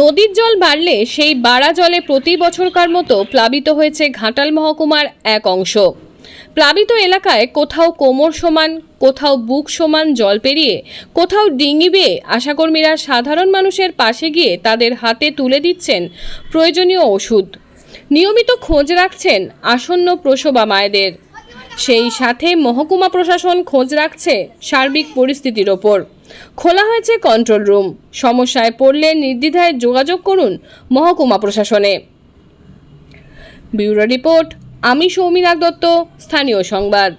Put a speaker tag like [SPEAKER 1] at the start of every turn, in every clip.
[SPEAKER 1] নদীর জল বাড়লে সেই বাড়া জলে প্রতি বছরকার মতো প্লাবিত হয়েছে ঘাটাল মহকুমার এক অংশ। প্লাবিত এলাকায় কোথাও কোমর সমান, কোথাও বুক সমান জল পেরিয়ে, কোথাও ডিঙি বেয়ে আশাকর্মীরা সাধারণ মানুষের পাশে গিয়ে তাদের হাতে তুলে দিচ্ছেন প্রয়োজনীয় ওষুধ। নিয়মিত খোঁজ রাখছেন আসন্ন প্রসবা মায়েদের। সেই সাথে মহকুমা প্রশাসন খোঁজ রাখছে সার্বিক পরিস্থিতির ওপর। খোলা হয়েছে কন্ট্রোল রুম সমস্যায় পড়লে নির্দ্বিধায় যোগাযোগ করুন মহকুমা প্রশাসনে। ব্যুরো রিপোর্ট, আমি সৌমিনাথ দত্ত, স্থানীয় সংবাদ।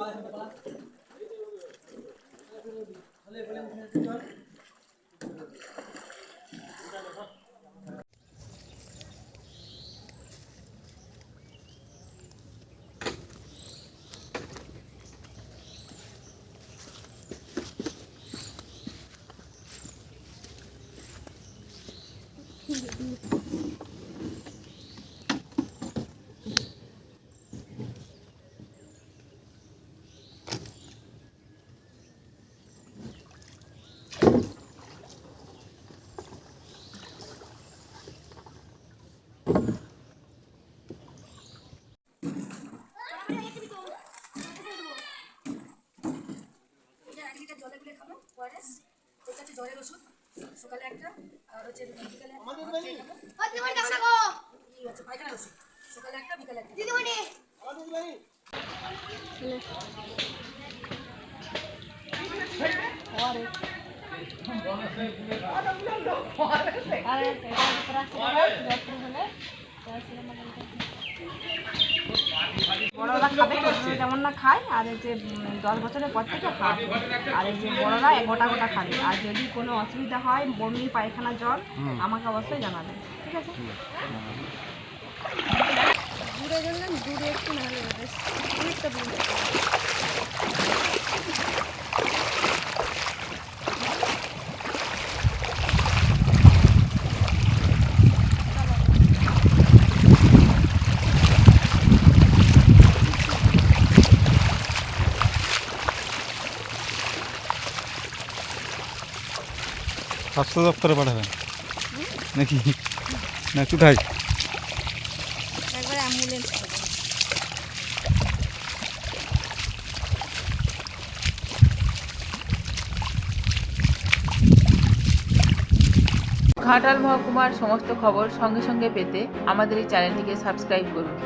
[SPEAKER 2] এটা এক জলে গুলে খাব ওয়ারেস তোর কাছে জলের ওষুধ সকালে একটা আর হচ্ছে বিকালে হচ্ছে পায়খানার ওষুধ সকালে একটা বিকালে একটা
[SPEAKER 3] বড়রা খাবে যেমন না খায় আর এই যে দশ বছরের পর থেকে খাবে। আর এই যে বড়রা গোটা গোটা খাবে। আর যদি কোনো অসুবিধা হয় বমি পায়খানা জল আমাকে অবশ্যই জানাবে ঠিক আছে? দূরে জানলাম দূরে একটু নাহলে বেশ অনেকটা দূরে।
[SPEAKER 4] স্বাস্থ্য দপ্তরে পাঠাবেন। নাকি? না কোথায়
[SPEAKER 5] ঘাটাল মহকুমার সমস্ত খবর সঙ্গে সঙ্গে পেতে আমাদের এই চ্যানেলটিকে সাবস্ক্রাইব করুন।